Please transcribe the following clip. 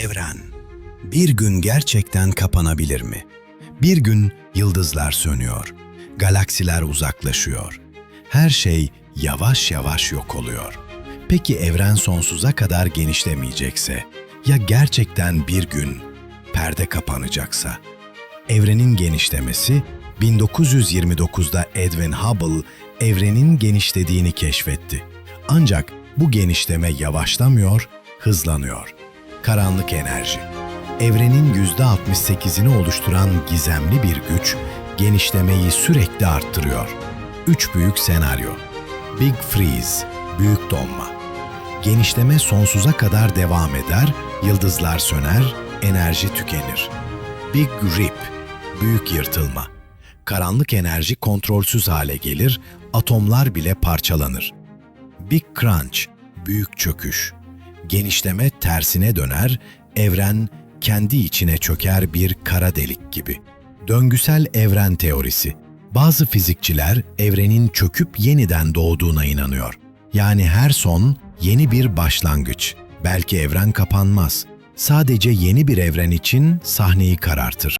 Evren, bir gün gerçekten kapanabilir mi? Bir gün yıldızlar sönüyor, galaksiler uzaklaşıyor. Her şey yavaş yavaş yok oluyor. Peki evren sonsuza kadar genişlemeyecekse, ya gerçekten bir gün perde kapanacaksa? Evrenin genişlemesi 1929'da Edwin Hubble evrenin genişlediğini keşfetti. Ancak bu genişleme yavaşlamıyor, hızlanıyor. Karanlık enerji. Evrenin %68'ini oluşturan gizemli bir güç genişlemeyi sürekli arttırıyor. Üç büyük senaryo. Big Freeze, büyük donma. Genişleme sonsuza kadar devam eder, yıldızlar söner, enerji tükenir. Big Rip, büyük yırtılma. Karanlık enerji kontrolsüz hale gelir, atomlar bile parçalanır. Big Crunch, büyük çöküş. Genişleme tersine döner, evren kendi içine çöker bir kara delik gibi. Döngüsel evren teorisi. Bazı fizikçiler evrenin çöküp yeniden doğduğuna inanıyor. Yani her son yeni bir başlangıç. Belki evren kapanmaz. Sadece yeni bir evren için sahneyi karartır.